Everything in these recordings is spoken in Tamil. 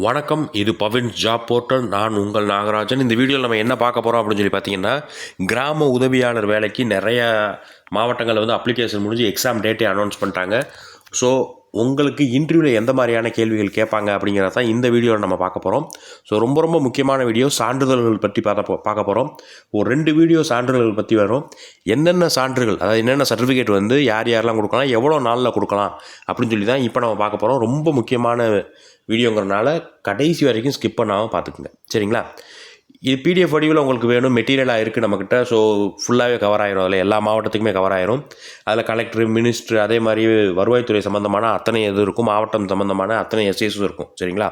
வணக்கம் இது பவின் ஜாப் போர்ட்டல். நான் உங்கள் நாகராஜன். இந்த வீடியோவில் நம்ம என்ன பார்க்க போகிறோம் அப்படின்னு சொல்லி பார்த்தீங்கன்னா கிராம உதவியாளர் வேலைக்கு நிறைய மாவட்டங்களில் வந்து அப்ளிகேஷன் முடிஞ்சு எக்ஸாம் டேட்டே அனௌன்ஸ் பண்ணிட்டாங்க. ஸோ உங்களுக்கு இன்டர்வியூவில் எந்த மாதிரியான கேள்விகள் கேட்பாங்க அப்படிங்கிறத தான் இந்த வீடியோவில் நம்ம பார்க்க போகிறோம் ஸோ ரொம்ப ரொம்ப முக்கியமான வீடியோ சான்றிதழ்கள் பற்றி பார்த்த பார்க்க போகிறோம் ஒரு ரெண்டு வீடியோ சான்றிதழ்கள் பற்றி வரும். என்னென்ன சான்றுகள் அதாவது என்னென்ன சர்டிஃபிகேட் வந்து யார் யாரெல்லாம் கொடுக்கலாம் எவ்வளோ நாளில் கொடுக்கலாம் அப்படின்னு சொல்லி தான் இப்போ நம்ம பார்க்க போகிறோம் ரொம்ப முக்கியமான வீடியோங்கிறனால கடைசி வரைக்கும் ஸ்கிப் பண்ணாமல் பார்த்துக்குங்க. சரிங்களா? இது பிடிஎஃப் வடிவில் உங்களுக்கு வேணும் மெட்டீரியலாக இருக்குது நம்மக்கிட்ட ஸோ ஃபுல்லாகவே கவர் ஆயிரும். அதில் எல்லா மாவட்டத்துக்குமே கவர் ஆயிரும். அதில் கலெக்டர் மினிஸ்டர் அதே மாதிரி வருவாய்த்துறை சம்மந்தமான அத்தனை இது இருக்கும். மாவட்டம் சம்மந்தமான அத்தனை எஸ்ஏஸும் இருக்கும். சரிங்களா?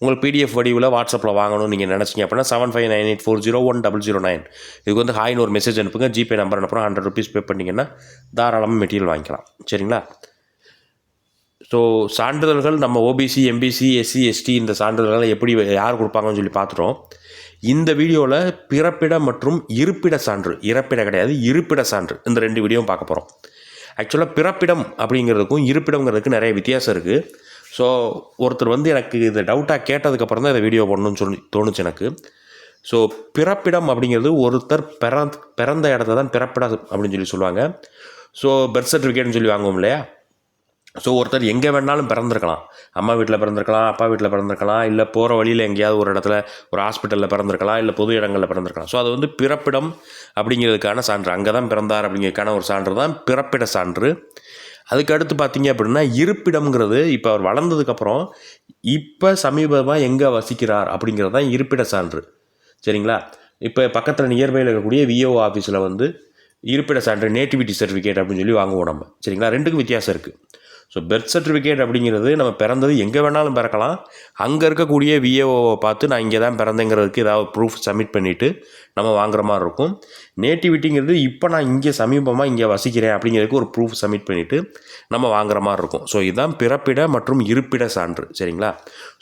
உங்களுக்கு பிடிஎஃப் வடிவில் வாட்ஸ்அப்பில் வாங்கணும்னு நீங்கள் நினச்சிங்க அப்படின்னா seven five nine eight four zero one double zero nine இதுக்கு வந்து ஹாய்னு ஒரு மெசேஜ் அனுப்புங்க. ஜிபே நம்பர் அனுப்புகிறோம் ஹண்ட்ரட் ருபீஸ் பே பண்ணிங்கன்னா தாராளமாக மெட்டீரியல் வாங்கிக்கலாம். சரிங்களா? ஸோ சான்றிதழ்கள் நம்ம ஓபிசி எம்பிசி எஸ்சி எஸ்டி இந்த சான்றிதழ்களை எப்படி யார் கொடுப்பாங்கன்னு சொல்லி பார்த்துட்டோம். இந்த வீடியோவில் பிறப்பிட மற்றும் இருப்பிட சான்று. இறப்பிட கிடையாது இருப்பிட சான்று. இந்த ரெண்டு வீடியோவும் பார்க்க போகிறோம் ஆக்சுவலாக பிறப்பிடம் அப்படிங்கிறதுக்கும் இருப்பிடங்கிறதுக்கு நிறைய வித்தியாசம் இருக்குது ஸோ ஒருத்தர் வந்து எனக்கு இது டவுட்டாக கேட்டதுக்கப்புறம் தான் இந்த வீடியோ பண்ணணும்னு சொல்லி தோணுச்சு எனக்கு. ஸோ பிறப்பிடம் அப்படிங்கிறது ஒருத்தர் பிற பிறந்த இடத்த தான் பிறப்பிடம் அப்படின்னு சொல்லி சொல்லுவாங்க. ஸோ பர்த் சர்டிஃபிகேட்னு சொல்லி வாங்குவோம் இல்லையா? ஸோ ஒருத்தர் எங்கே வேணாலும் பிறந்திருக்கலாம். அம்மா வீட்டில் பிறந்திருக்கலாம் அப்பா வீட்டில் பிறந்திருக்கலாம் இல்லை போகிற வழியில் எங்கேயாவது ஒரு இடத்துல ஒரு ஹாஸ்பிட்டலில் பிறந்திருக்கலாம் இல்லை பொது இடங்களில் பிறந்திருக்கலாம். ஸோ அது வந்து பிறப்பிடம் அப்படிங்கிறதுக்கான சான்று. அங்கே தான் பிறந்தார் அப்படிங்கிறதுக்கான ஒரு சான்று தான் பிறப்பிட சான்று. அதுக்கு அடுத்து பார்த்தீங்க அப்படின்னா இருப்பிடம்ங்கிறது இப்போ அவர் வளர்ந்ததுக்கப்புறம் இப்போ சமீபமாக எங்கே வசிக்கிறார் அப்படிங்கிறது தான் இருப்பிட சான்று. சரிங்களா? இப்போ பக்கத்தில் நியர்பையில் இருக்கக்கூடிய விஓ ஆஃபீஸில் வந்து இருப்பிட சான்று நேட்டிவிட்டி சர்டிஃபிகேட் அப்படின்னு சொல்லி வாங்குவோம் நம்ம. சரிங்களா? ரெண்டுக்கும் வித்தியாசம் இருக்குது ஸோ பெர்த் சர்டிஃபிகேட் அப்படிங்கிறது நம்ம பிறந்தது எங்கே வேணாலும் பிறக்கலாம். அங்கே இருக்கக்கூடிய விஏஓவை பார்த்து நான் இங்கே தான் பிறந்தேங்கிறதுக்கு ஏதாவது ப்ரூஃப் சப்மிட் பண்ணிவிட்டு நம்ம வாங்குற மாதிரி இருக்கும். நேட்டிவிட்டிங்கிறது இப்போ நான் இங்கே சமீபமாக இங்கே வசிக்கிறேன் அப்படிங்கிறதுக்கு ஒரு ப்ரூஃப் சப்மிட் பண்ணிவிட்டு நம்ம வாங்குற மாதிரி இருக்கும். ஸோ இதுதான் பிறப்பிட மற்றும் இருப்பிட சான்று. சரிங்களா?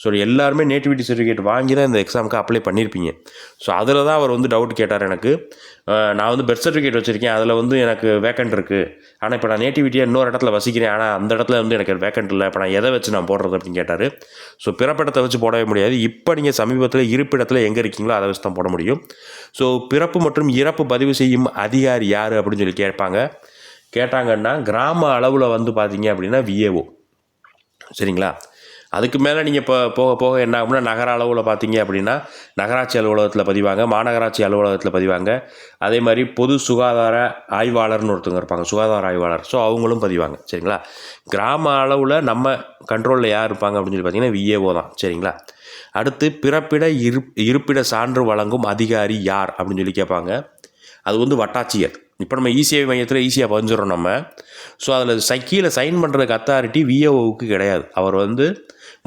ஸோ எல்லாருமே நேட்டிவிட்டி சர்டிஃபிகேட் வாங்கி தான் இந்த எக்ஸாமுக்கு அப்ளை பண்ணியிருப்பீங்க ஸோ அதில் தான் அவர் வந்து டவுட் கேட்டார் எனக்கு. நான் வந்து பெர்த் சர்டிஃபிகேட் வச்சுருக்கேன். அதில் வந்து எனக்கு வேக்கண்ட் இருக்குது ஆனால் இப்போ நான் நேட்டிவிட்டியாக இன்னொரு இடத்துல வசிக்கிறேன். ஆனால் அந்த இடத்துல வந்து எனக்கு வேக்கண்ட் இல்லை. இப்போ நான் எதை வச்சு நான் போடுறது அப்படின்னு கேட்டார். ஸோ பிறப்பிடத்தை வச்சு போடவே முடியாது. இப்போ நீங்கள் சமீபத்தில் இருப்பிடத்தில் எங்கே இருக்கீங்களோ அதை வச்சு தான் போட முடியும். ஸோ பிறப்பு மற்றும் இறப்பு பதிவு செய்யும் அதிகாரி யார் அப்படின்னு சொல்லி கேட்பாங்க. கேட்டாங்கன்னா கிராம அளவில் வந்து பார்த்தீங்க அப்படின்னா விஏஓ சரிங்களா? அதுக்கு மேலே நீங்கள் இப்போ போக போக என்ன ஆகும்னா நகர அளவில் பார்த்தீங்க அப்படின்னா நகராட்சி அலுவலகத்தில் பதிவாங்க மாநகராட்சி அலுவலகத்தில் பதிவாங்க. அதே மாதிரி பொது சுகாதார ஆய்வாளர்னு ஒருத்தவங்க இருப்பாங்க சுகாதார ஆய்வாளர். ஸோ அவங்களும் பதிவாங்க சரிங்களா? கிராம அளவில் நம்ம கண்ட்ரோலில் யார் இருப்பாங்க அப்படின்னு சொல்லி பார்த்தீங்கன்னா விஏஓ தான் சரிங்களா? அடுத்து பிறப்பிட இரு இருப்பிட சான்று வழங்கும் அதிகாரி யார் அப்படின்னு சொல்லி கேட்பாங்க. அது வந்து வட்டாட்சியர். இப்போ நம்ம இசிஐ மையத்தில் ஈஸியாக பதிஞ்சிடறோம் நம்ம. ஸோ அதில் சை கீழே சைன் பண்ணுறதுக்கு அத்தாரிட்டி விஏஓவுக்கு கிடையாது. அவர் வந்து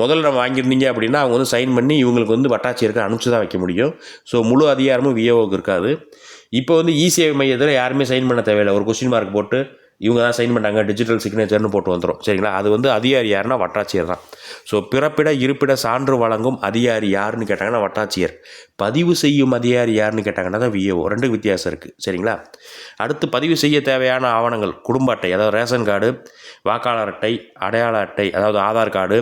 முதல்ல நம்ம வாங்கியிருந்தீங்க அப்படின்னா அவங்க வந்து சைன் பண்ணி இவங்களுக்கு வந்து வட்டாட்சியருக்கு அனுப்பிச்சு தான் வைக்க முடியும். ஸோ முழு அதிகாரமும் விஏஓவுக்கு இருக்காது. இப்போ வந்து இசிஐ மையத்தில் யாருமே சைன் பண்ண தேவையில்லை. ஒரு கொஸ்டின் மார்க் போட்டு இவங்க தான் சைன் பண்ணாங்க டிஜிட்டல் சிக்னேச்சர்னு போட்டு வந்துடும் சரிங்களா? அது வந்து அதிகாரி யாருன்னா வட்டாட்சியர் தான். ஸோ பிறப்பிட இருப்பிட சான்று வழங்கும் அதிகாரி யாருன்னு கேட்டாங்கன்னா வட்டாட்சியர். பதிவு செய்யும் அதிகாரி யாருன்னு கேட்டாங்கன்னா தான் விஏஓ ரெண்டு வித்தியாசம் இருக்குது சரிங்களா? அடுத்து பதிவு செய்ய தேவையான ஆவணங்கள் குடும்ப அட்டை அதாவது ரேஷன் கார்டு வாக்காளர் அட்டை அடையாள அட்டை அதாவது ஆதார் கார்டு.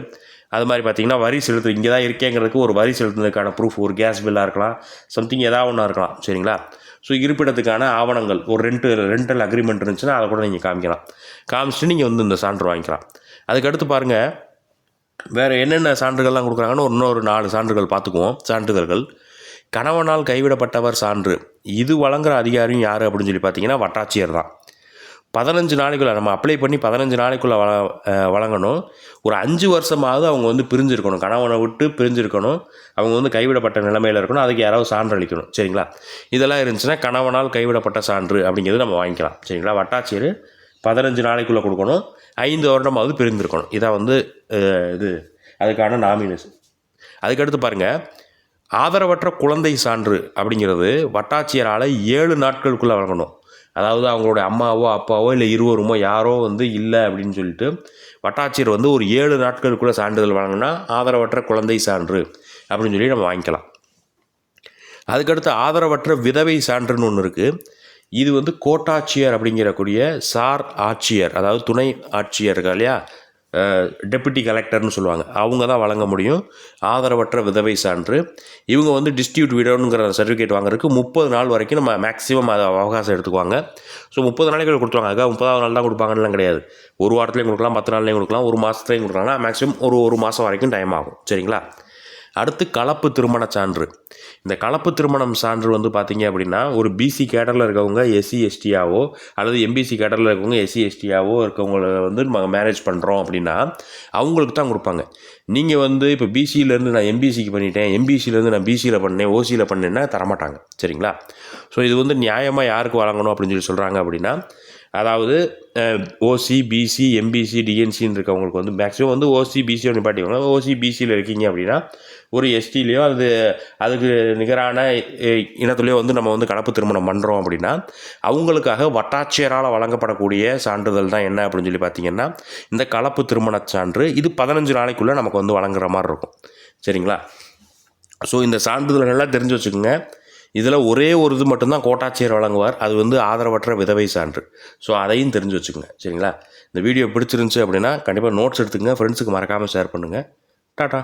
அது மாதிரி பார்த்தீங்கன்னா வரி செலுத்து இங்கே தான் இருக்கேங்கிறதுக்கு ஒரு வரி செலுத்துனதுக்கான ப்ரூஃப் ஒரு கேஸ் பில்லாக இருக்கலாம் சம்திங் ஏதாவது ஒன்றா இருக்கலாம். சரிங்களா? ஸோ இருப்பிடத்துக்கான ஆவணங்கள் ஒரு ரெண்டு ரெண்டல் அக்ரிமெண்ட் இருந்துச்சுன்னா அதை கூட நீங்கள் காமிக்கலாம். காமிச்சிட்டு நீங்கள் வந்து இந்த சான்று வாங்கிக்கலாம். அதுக்கடுத்து பாருங்கள் வேறு என்னென்ன சான்றுகள்லாம் கொடுக்குறாங்கன்னு ஒரு இன்னொரு நாலு சான்றுகள் பார்த்துக்குவோம். சான்றிதழ்கள். கணவனால் கைவிடப்பட்டவர் சான்று. இது வழங்குற அதிகாரியும் யார் அப்படின்னு சொல்லி பார்த்தீங்கன்னா வட்டாட்சியர் தான். பதினஞ்சு நாளைக்குள்ளே நம்ம அப்ளை பண்ணி பதினஞ்சு நாளைக்குள்ளே வள வழங்கணும். ஒரு அஞ்சு வருஷமாவது அவங்க வந்து பிரிஞ்சிருக்கணும். கணவனை விட்டு பிரிஞ்சிருக்கணும். அவங்க வந்து கைவிடப்பட்ட நிலைமையில் இருக்கணும். அதுக்கு யாராவது சான்று அளிக்கணும். சரிங்களா? இதெல்லாம் இருந்துச்சுன்னா கணவனால் கைவிடப்பட்ட சான்று அப்படிங்கிறது நம்ம வாங்கிக்கலாம். சரிங்களா? வட்டாட்சியர் பதினஞ்சு நாளைக்குள்ளே கொடுக்கணும். ஐந்து வருடமாவது பிரிந்திருக்கணும். இதான் வந்து இது. அதுக்கான நாமினேஷன் அதுக்கடுத்து பாருங்கள் ஆதரவற்ற குழந்தை சான்று அப்படிங்கிறது வட்டாட்சியரால் ஏழு நாட்களுக்குள்ளே வழங்கணும். அதாவது அவங்களுடைய அம்மாவோ அப்பாவோ இல்லை இருவருமோ யாரோ வந்து இல்லை அப்படின்னு சொல்லிட்டு வட்டாட்சியர் வந்து ஒரு ஏழு நாட்களுக்குள்ளே சான்றிதழ் வழங்கினா ஆதரவற்ற குழந்தை சான்று அப்படின்னு சொல்லி நம்ம வாங்கிக்கலாம். அதுக்கடுத்து ஆதரவற்ற விதவை சான்றுன்னு ஒன்று இருக்குது இது வந்து கோட்டாட்சியர் அப்படிங்கிறக்கூடிய சார் ஆட்சியர் அதாவது துணை ஆட்சியர் இருக்கா இல்லையா? டெப்புட்டி கலெக்டர்னு சொல்லுவாங்க. அவங்க தான் வழங்க முடியும். ஆதரவற்ற விதவை சான்று. இவங்க வந்து டிஸ்ட்ரிபியூட் விடோனுங்கிற சர்டிஃபிகேட் வாங்குறதுக்கு முப்பது நாள் வரைக்கும் நம்ம மேக்ஸிமம் அதை அவகாசம் எடுத்துக்குவாங்க. ஸோ முப்பது நாளைக்கு கொடுத்துருவாங்க. அதுக்காக முப்பதாவது நாள் தான் கொடுப்பாங்கலாம் கிடையாது. ஒரு வாரத்துலேயும் கொடுக்கலாம் பத்து நாள்லேயும் கொடுக்கலாம் ஒரு மாதத்துலேயும் கொடுக்கலாம். மேக்ஸிமம் ஒரு ஒரு மாதம் வரைக்கும் டைம் ஆகும். சரிங்களா? அடுத்து கலப்பு திருமண சான்று. இந்த கலப்பு திருமணம் சான்று வந்து பார்த்தீங்க அப்படின்னா ஒரு பிசி கேடரில் இருக்கவங்க எஸ்சி எஸ்டியாவோ அல்லது எம்பிசி கேடரில் இருக்கவங்க எஸ்சி எஸ்டியாவோ இருக்கவங்கள வந்து நம்ம மேரேஜ் பண்ணுறோம் அப்படின்னா அவங்களுக்கு தான் கொடுப்பாங்க. நீங்கள் வந்து இப்போ பிசியிலேருந்து நான் எம்பிசிக்கு பண்ணிட்டேன் எம்பிசியிலேருந்து நான் பிசியில் பண்ணேன் ஓசியில் பண்ணேன்னா தரமாட்டாங்க. சரிங்களா? ஸோ இது வந்து நியாயமாக யாருக்கு வழங்கணும் அப்படின்னு சொல்லி சொல்கிறாங்க அப்படின்னா அதாவது ஓசி பிசி எம்பிசி டிஎன்சின்னு இருக்கவங்களுக்கு வந்து மேக்ஸிமம் வந்து ஓசி பிசியோ நிப்பாட்டிவாங்க ஓசி பிசியில் இருக்கீங்க அப்படின்னா ஒரு எஸ்டிலேயோ அது அதுக்கு நிகரான இனத்துலேயோ வந்து நம்ம வந்து கலப்பு திருமணம் பண்ணுறோம் அப்படின்னா அவங்களுக்காக வட்டாட்சியரால் வழங்கப்படக்கூடிய சான்றிதழ் தான் என்ன அப்படின்னு சொல்லி பார்த்தீங்கன்னா இந்த கலப்பு திருமண சான்று இது பதினஞ்சு நாளைக்குள்ளே நமக்கு வந்து வழங்குற மாதிரி இருக்கும். சரிங்களா? ஸோ இந்த சான்றிதழ்கள்லாம் தெரிஞ்சு வச்சுக்கோங்க. இதில் ஒரே ஒரு இது மட்டும்தான் கோட்டாட்சியர் வழங்குவார். அது வந்து ஆதரவற்ற விதவை சான்று. ஸோ அதையும் தெரிஞ்சு வச்சுக்கோங்க. சரிங்களா? இந்த வீடியோ பிடிச்சிருந்துச்சு அப்படின்னா கண்டிப்பாக நோட்ஸ் எடுத்துக்கங்க. ஃப்ரெண்ட்ஸுக்கு மறக்காமல் ஷேர் பண்ணுங்கள் டாட்டா